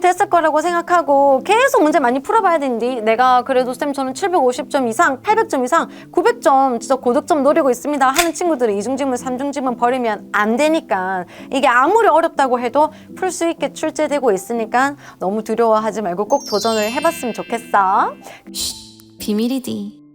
됐을 거라고 생각하고 계속 문제 많이 풀어봐야 되는데 내가 그래도 쌤 저는 750점 이상, 800점 이상, 900점 진짜 고득점 노리고 있습니다 하는 친구들은 이중지문, 삼중지문 버리면 안 되니까 이게 아무리 어렵다고 해도 풀 수 있게 출제되고 있으니까 너무 두려워하지 말고 꼭 도전을 해봤으면 좋겠어. 비밀이디.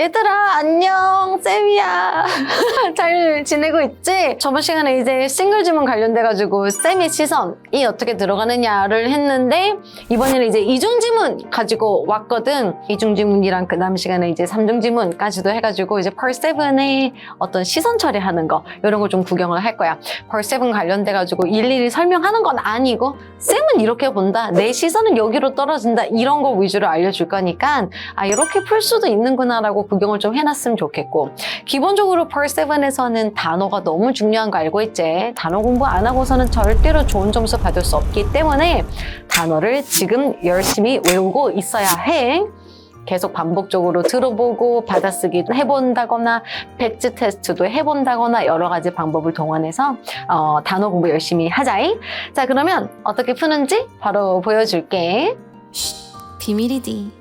얘들아 안녕. 쌤이야. 잘 지내고 있지? 저번 시간에 이제 싱글 지문 관련돼가지고 쌤의 시선이 어떻게 들어가느냐를 했는데 이번에는 이제 이중 지문 가지고 왔거든. 이중 지문이랑 그 다음 시간에 이제 삼중 지문까지도 해가지고 이제 펄7의 어떤 시선 처리하는 거 이런 걸 좀 구경을 할 거야. 펄7 관련돼가지고 일일이 설명하는 건 아니고 쌤은 이렇게 본다. 내 시선은 여기로 떨어진다. 이런 거 위주로 알려줄 거니까 아 이렇게 풀 수도 있는구나 라고 구경을 좀 해놨으면 좋겠고. 기본적으로 펄7에서는 단어가 너무 중요한 거 알고 있지? 단어 공부 안 하고서는 절대로 좋은 점수 받을 수 없기 때문에 단어를 지금 열심히 외우고 있어야 해. 계속 반복적으로 들어보고 받아쓰기도 해본다거나 배치 테스트도 해본다거나 여러 가지 방법을 동원해서 어, 단어 공부 열심히 하자이 자 그러면 어떻게 푸는지 바로 보여줄게. 비밀이디.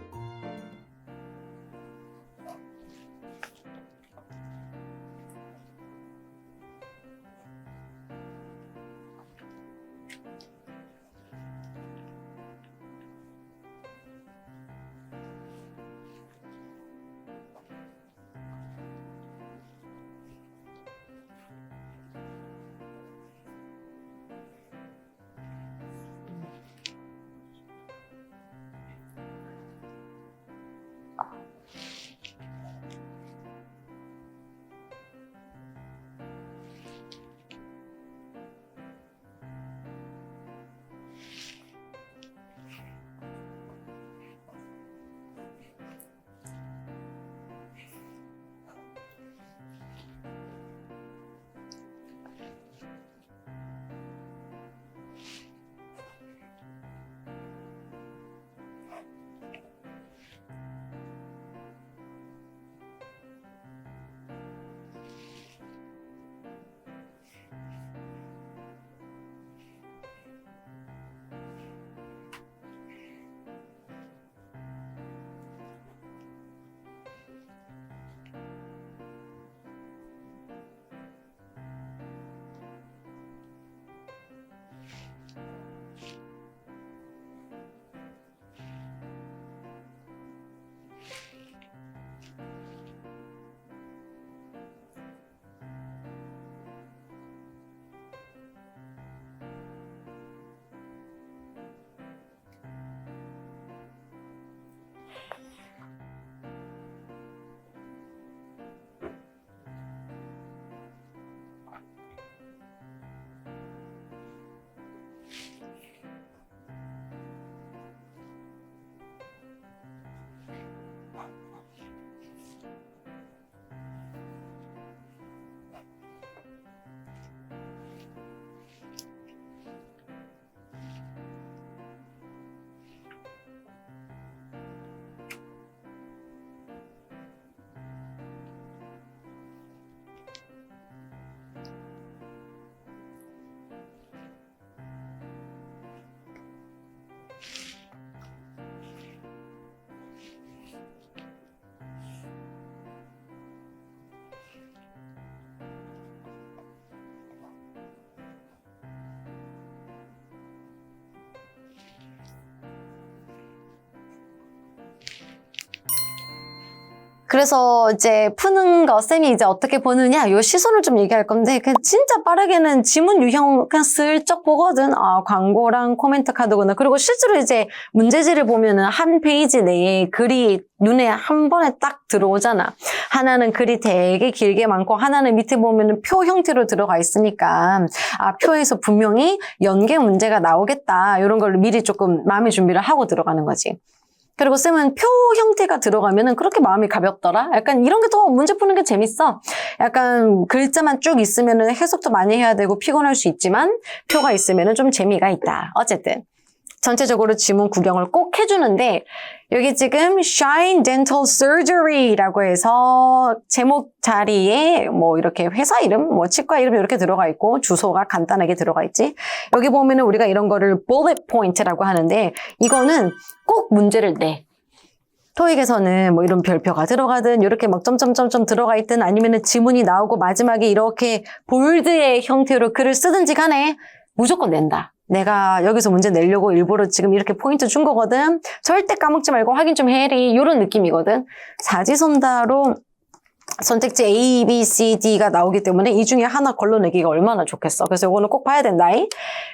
그래서 이제 푸는 거 쌤이 이제 어떻게 보느냐 요 시선을 좀 얘기할 건데 그냥 진짜 빠르게는 지문 유형 그냥 슬쩍 보거든. 아 광고랑 코멘트 카드구나. 그리고 실제로 이제 문제지를 보면은 한 페이지 내에 글이 눈에 한 번에 딱 들어오잖아. 하나는 글이 되게 길게 많고 하나는 밑에 보면은 표 형태로 들어가 있으니까 아 표에서 분명히 연계 문제가 나오겠다. 이런 걸 미리 조금 마음의 준비를 하고 들어가는 거지 그리고 쌤은 표 형태가 들어가면은 그렇게 마음이 가볍더라? 약간 이런 게 더 문제 푸는 게 재밌어. 약간 글자만 쭉 있으면은 해석도 많이 해야 되고 피곤할 수 있지만 표가 있으면은 좀 재미가 있다. 어쨌든. 전체적으로 지문 구경을 꼭 해주는데 여기 지금 Shine Dental Surgery라고 해서 제목 자리에 뭐 이렇게 회사 이름, 뭐 치과 이름 이렇게 들어가 있고 주소가 간단하게 들어가 있지. 여기 보면은 우리가 이런 거를 bullet point라고 하는데 이거는 꼭 문제를 내. 토익에서는 뭐 이런 별표가 들어가든 이렇게 막 점점점점 들어가 있든 아니면은 지문이 나오고 마지막에 이렇게 볼드의 형태로 글을 쓰든지 간에 무조건 낸다. 내가 여기서 문제 내려고 일부러 지금 이렇게 포인트 준 거거든. 절대 까먹지 말고 확인 좀 해리. 이런 느낌이거든. 사지선다로 선택지 A, B, C, D가 나오기 때문에 이 중에 하나 걸러내기가 얼마나 좋겠어. 그래서 이거는 꼭 봐야 된다.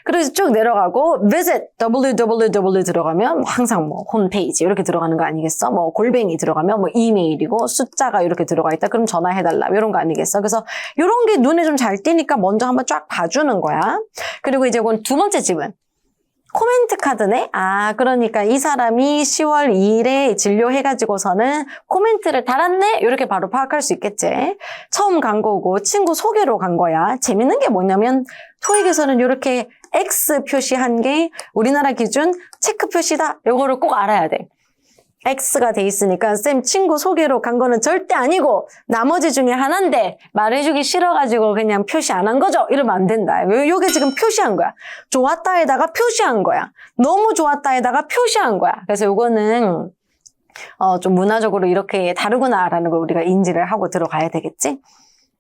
그래서 쭉 내려가고 visit www 들어가면 뭐 항상 뭐 홈페이지 이렇게 들어가는 거 아니겠어? 뭐 골뱅이 들어가면 뭐 이메일이고 숫자가 이렇게 들어가 있다. 그럼 전화해달라 이런 거 아니겠어? 그래서 이런 게 눈에 좀 잘 띄니까 먼저 한번 쫙 봐주는 거야. 그리고 이제 이건 두 번째 집은 코멘트 카드네? 아, 그러니까 이 사람이 10월 2일에 진료해가지고서는 코멘트를 달았네? 이렇게 바로 파악할 수 있겠지. 처음 간 거고, 친구 소개로 간 거야. 재밌는 게 뭐냐면, 토익에서는 이렇게 X 표시한 게 우리나라 기준 체크 표시다. 요거를 꼭 알아야 돼. X가 돼 있으니까 쌤 친구 소개로 간 거는 절대 아니고 나머지 중에 하나인데 말해주기 싫어가지고 그냥 표시 안 한 거죠? 이러면 안 된다. 요- 요게 지금 표시한 거야. 좋았다에다가 표시한 거야. 너무 좋았다에다가 표시한 거야. 그래서 요거는 어, 좀 문화적으로 이렇게 다르구나라는 걸 우리가 인지를 하고 들어가야 되겠지?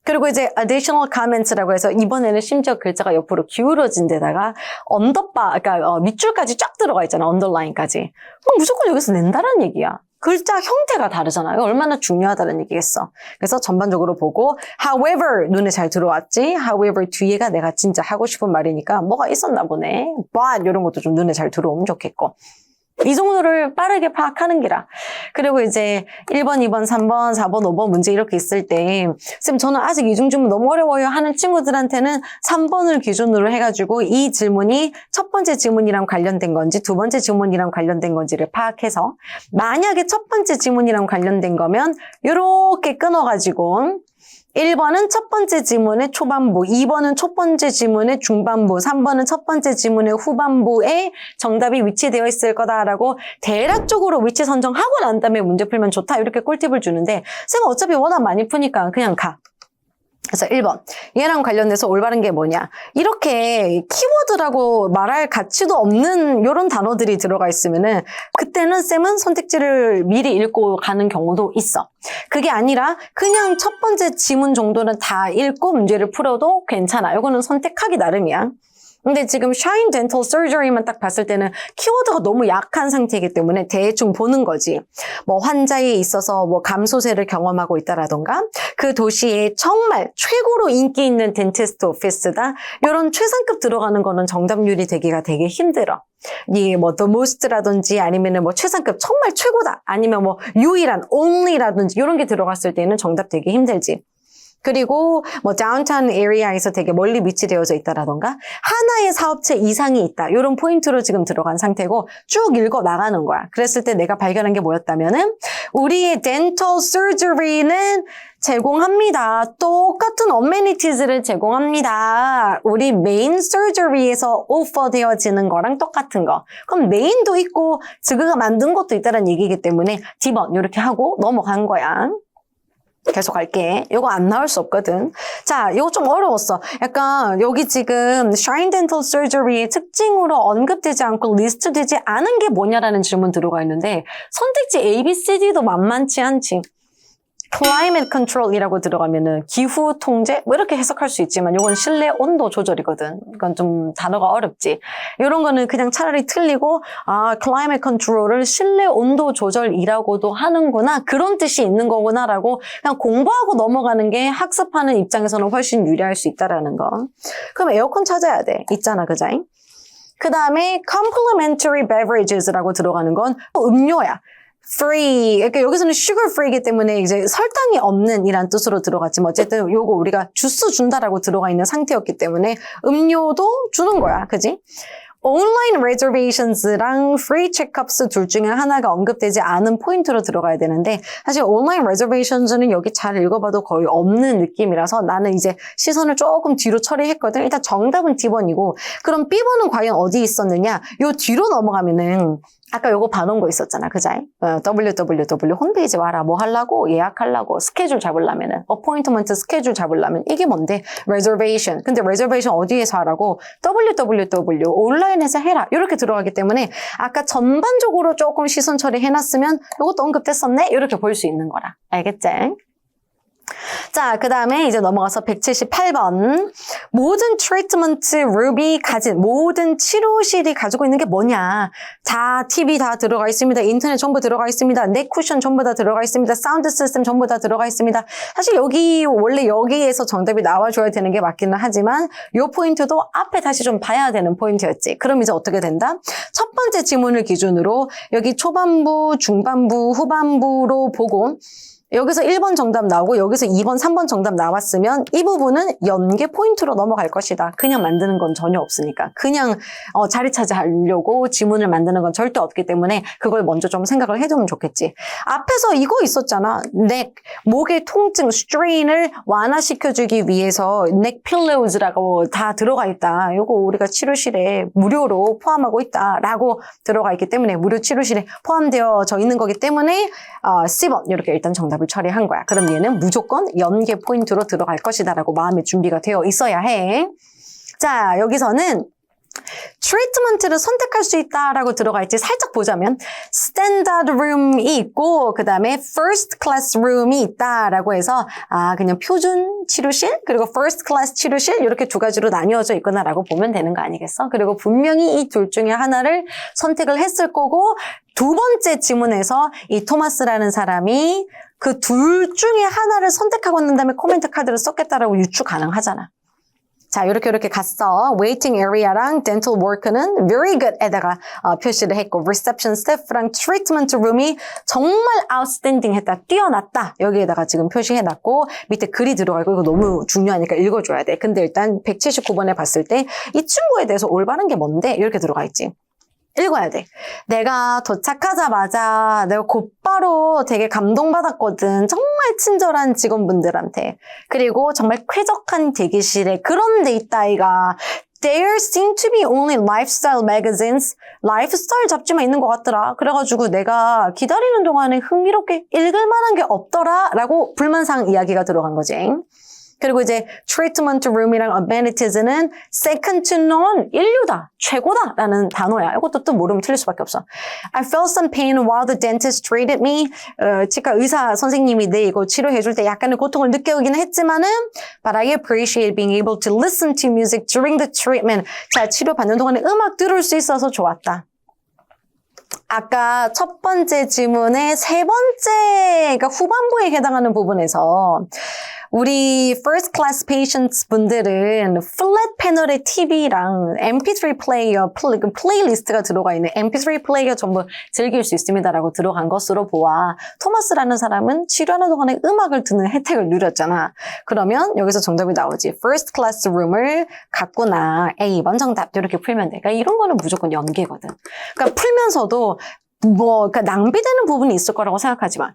그리고 이제 additional comments라고 해서 이번에는 심지어 글자가 옆으로 기울어진 데다가 언더바, 그러니까 어, 밑줄까지 쫙 들어가 있잖아, 언더라인까지. 그럼 무조건 여기서 낸다는 얘기야. 글자 형태가 다르잖아. 이거 얼마나 중요하다는 얘기겠어. 그래서 전반적으로 보고, however, 눈에 잘 들어왔지? however, 뒤에가 내가 진짜 하고 싶은 말이니까 뭐가 있었나 보네. but, 이런 것도 좀 눈에 잘 들어오면 좋겠고. 이 정도를 빠르게 파악하는 기라. 그리고 이제 1번, 2번, 3번, 4번, 5번 문제 이렇게 있을 때, 쌤, 저는 아직 이중 질문 너무 어려워요 하는 친구들한테는 3번을 기준으로 해가지고 이 질문이 첫 번째 질문이랑 관련된 건지 두 번째 질문이랑 관련된 건지를 파악해서 만약에 첫 번째 질문이랑 관련된 거면 이렇게 끊어가지고 1번은 첫 번째 지문의 초반부, 2번은 첫 번째 지문의 중반부, 3번은 첫 번째 지문의 후반부에 정답이 위치되어 있을 거다라고 대략적으로 위치 선정하고 난 다음에 문제 풀면 좋다 이렇게 꿀팁을 주는데 쌤은 어차피 워낙 많이 푸니까 그냥 가. 그래서 1번. 얘랑 관련돼서 올바른 게 뭐냐. 이렇게 키워드라고 말할 가치도 없는 이런 단어들이 들어가 있으면은 그때는 쌤은 선택지를 미리 읽고 가는 경우도 있어. 그게 아니라 그냥 첫 번째 지문 정도는 다 읽고 문제를 풀어도 괜찮아. 이거는 선택하기 나름이야. 근데 지금 Shine Dental Surgery만 딱 봤을 때는 키워드가 너무 약한 상태이기 때문에 대충 보는 거지. 뭐 환자에 있어서 뭐 감소세를 경험하고 있다라던가 그 도시에 정말 최고로 인기 있는 덴티스트 오피스다. 이런 최상급 들어가는 거는 정답률이 되기가 되게 힘들어. 이게 뭐 the most라든지 아니면은 뭐 최상급 정말 최고다. 아니면 뭐 유일한 only라든지 이런 게 들어갔을 때는 정답 되기 힘들지. 그리고 뭐 다운타운 에리아에서 되게 멀리 위치되어져 있다라던가 하나의 사업체 이상이 있다. 이런 포인트로 지금 들어간 상태고 쭉 읽어 나가는 거야. 그랬을 때 내가 발견한 게 뭐였다면은 우리의 dental surgery는 제공합니다. 똑같은 어메니티즈를 제공합니다. 우리 메인 surgery에서 오퍼 되어지는 거랑 똑같은 거. 그럼 메인도 있고 지그가 만든 것도 있다는 얘기이기 때문에 D번 이렇게 하고 넘어간 거야. 계속 할게. 이거 안 나올 수 없거든. 자, 이거 좀 어려웠어. 약간 여기 지금 Shine Dental Surgery의 특징으로 언급되지 않고 리스트되지 않은 게 뭐냐라는 질문 들어가 있는데 선택지 A, B, C, D도 만만치 않지. Climate Control이라고 들어가면은 기후 통제 뭐 이렇게 해석할 수 있지만 이건 실내 온도 조절이거든. 이건 좀 단어가 어렵지. 이런 거는 그냥 차라리 틀리고 아 Climate Control을 실내 온도 조절이라고도 하는구나 그런 뜻이 있는 거구나라고 그냥 공부하고 넘어가는 게 학습하는 입장에서는 훨씬 유리할 수 있다라는 거. 그럼 에어컨 찾아야 돼. 있잖아, 그자잉? 그 다음에 complimentary beverages라고 들어가는 건 음료야. Free. 그러니까 여기서는 sugar free이기 때문에 이제 설탕이 없는 이란 뜻으로 들어갔지만 어쨌든 요거 우리가 주스 준다라고 들어가 있는 상태였기 때문에 음료도 주는 거야. 그지? 온라인 reservations랑 free checkups 둘 중에 하나가 언급되지 않은 포인트로 들어가야 되는데 사실 온라인 reservations는 여기 잘 읽어봐도 거의 없는 느낌이라서 나는 이제 시선을 조금 뒤로 처리했거든. 일단 정답은 D번이고 그럼 B번은 과연 어디 있었느냐? 요 뒤로 넘어가면은 아까 요거 봐놓은 거 있었잖아, 그자? 어, www 홈페이지 와라. 뭐 하려고? 예약하려고. 스케줄 잡으려면은. 어포인트먼트 스케줄 잡으려면. 이게 뭔데? reservation. 근데 reservation 어디에서 하라고? www 온라인에서 해라. 이렇게 들어가기 때문에 아까 전반적으로 조금 시선 처리 해놨으면 요것도 언급됐었네? 이렇게 볼 수 있는 거라. 알겠지? 자, 그 다음에 이제 넘어가서 178번. 모든 트리트먼트 룹이 가진, 모든 치료실이 가지고 있는 게 뭐냐. 자, TV 다 들어가 있습니다. 인터넷 전부 들어가 있습니다. 넥 쿠션 전부 다 들어가 있습니다. 사운드 시스템 전부 다 들어가 있습니다. 사실 여기, 원래 여기에서 정답이 나와줘야 되는 게 맞기는 하지만 요 포인트도 앞에 다시 좀 봐야 되는 포인트였지. 그럼 이제 어떻게 된다? 첫 번째 지문을 기준으로 여기 초반부, 중반부, 후반부로 보고 여기서 1번 정답 나오고 여기서 2번, 3번 정답 나왔으면 이 부분은 연계 포인트로 넘어갈 것이다. 그냥 만드는 건 전혀 없으니까. 그냥 어, 자리 차지하려고 지문을 만드는 건 절대 없기 때문에 그걸 먼저 좀 생각을 해두면 좋겠지. 앞에서 이거 있었잖아. 넥, 목의 통증, 스트레인을 완화시켜주기 위해서 넥 필로우즈라고 다 들어가 있다. 이거 우리가 치료실에 무료로 포함하고 있다라고 들어가 있기 때문에 무료 치료실에 포함되어져 있는 거기 때문에 어, C번 이렇게 일단 정답을 처리한 거야. 그럼 얘는 무조건 연계 포인트로 들어갈 것이다 라고 마음의 준비가 되어 있어야 해. 자, 여기서는 트리트먼트를 선택할 수 있다라고 들어가 있지 살짝 보자면 스탠다드 룸이 있고 그 다음에 first class 룸이 있다라고 해서 아 그냥 표준 치료실 그리고 first class 치료실 이렇게 두 가지로 나뉘어져 있구나라고 보면 되는 거 아니겠어? 그리고 분명히 이 둘 중에 하나를 선택을 했을 거고 두 번째 지문에서 이 토마스라는 사람이 그 둘 중에 하나를 선택하고 난 다음에 코멘트 카드를 썼겠다라고 유추 가능하잖아. 자, 이렇게 이렇게 갔어. waiting area랑 dental work는 very good에다가 어, 표시를 했고 reception staff랑 treatment room이 정말 outstanding 했다. 뛰어났다. 여기에다가 지금 표시해놨고 밑에 글이 들어가고 이거 너무 중요하니까 읽어줘야 돼. 근데 일단 179번에 봤을 때 이 친구에 대해서 올바른 게 뭔데? 이렇게 들어가 있지. 읽어야 돼. 내가 도착하자마자 내가 곧바로 되게 감동받았거든. 정말 친절한 직원분들한테. 그리고 정말 쾌적한 대기실에 그런 데 있다 아이가. There seem to be only lifestyle magazines. 라이프스타일 잡지만 있는 것 같더라. 그래가지고 내가 기다리는 동안에 흥미롭게 읽을 만한 게 없더라. 라고 불만상 이야기가 들어간 거지. 그리고 이제 treatment room이랑 amenities는 second to none, 인류다, 최고다 라는 단어야. 이것도 또 모르면 틀릴 수밖에 없어. I felt some pain while the dentist treated me. 어, 치과 의사 선생님이 내 이거 치료해줄 때 약간의 고통을 느껴오긴 했지만은 but I appreciate being able to listen to music during the treatment. 자, 치료 받는 동안에 음악 들을 수 있어서 좋았다. 아까 첫 번째 지문의 세 번째, 그러니까 후반부에 해당하는 부분에서 우리 first class patients 분들은 플랫 패널의 TV랑 MP3 플레이어, 플레이, 그 플레이리스트가 들어가 있는 MP3 플레이어 전부 즐길 수 있습니다라고 들어간 것으로 보아 토마스라는 사람은 치료하는 동안에 음악을 듣는 혜택을 누렸잖아. 그러면 여기서 정답이 나오지. first class room을 갖구나. A번 정답. 이렇게 풀면 돼. 그러니까 이런 거는 무조건 연계거든. 그러니까 풀면서도 뭐, 그러니까 낭비되는 부분이 있을 거라고 생각하지 마.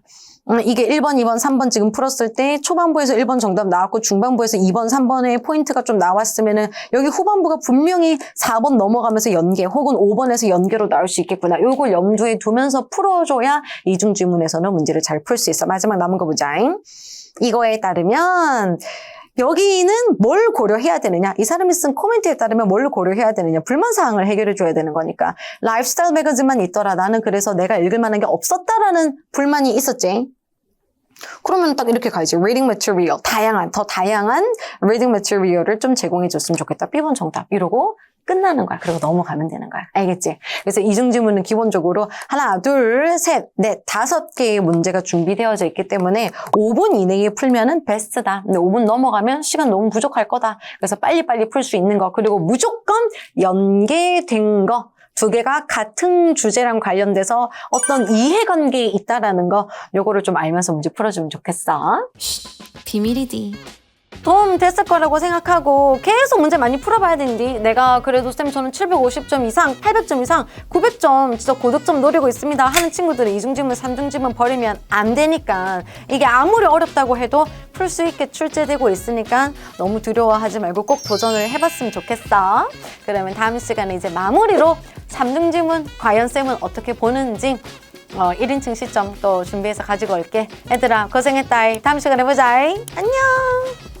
음, 이게 1번, 2번, 3번 지금 풀었을 때 초반부에서 1번 정답 나왔고 중반부에서 2번, 3번의 포인트가 좀 나왔으면은 여기 후반부가 분명히 4번 넘어가면서 연계 혹은 5번에서 연계로 나올 수 있겠구나. 요걸 염두에 두면서 풀어줘야 이중 지문에서는 문제를 잘 풀 수 있어. 마지막 남은 거 보자. 이거에 따르면 여기는 뭘 고려해야 되느냐? 이 사람이 쓴 코멘트에 따르면 뭘 고려해야 되느냐? 불만 사항을 해결해 줘야 되는 거니까. 라이프스타일 매거진만 있더라. 나는 그래서 내가 읽을 만한 게 없었다라는 불만이 있었지. 그러면 딱 이렇게 가야지. reading material. 다양한, 더 다양한 reading material을 좀 제공해 줬으면 좋겠다. B번 정답. 이러고 끝나는 거야. 그리고 넘어가면 되는 거야. 알겠지? 그래서 이중지문은 기본적으로 하나, 둘, 셋, 넷, 다섯 개의 문제가 준비되어져 있기 때문에 5분 이내에 풀면은 베스트다. 근데 5분 넘어가면 시간 너무 부족할 거다. 그래서 빨리빨리 풀 수 있는 거. 그리고 무조건 연계된 거. 두 개가 같은 주제랑 관련돼서 어떤 이해관계에 있다라는 거 요거를 좀 알면서 문제 풀어주면 좋겠어. 비밀이디. 도움 됐을 거라고 생각하고 계속 문제 많이 풀어봐야 되는데 내가 그래도 쌤 저는 750점 이상, 800점 이상, 900점 진짜 고득점 노리고 있습니다 하는 친구들은 이중지문, 삼중지문 버리면 안 되니까 이게 아무리 어렵다고 해도 풀 수 있게 출제되고 있으니까 너무 두려워하지 말고 꼭 도전을 해봤으면 좋겠어 그러면 다음 시간에 이제 마무리로 삼중지문 과연 쌤은 어떻게 보는지 어, 1인칭 시점 또 준비해서 가지고 올게. 얘들아, 고생했다. 다음 시간에 보자. 안녕!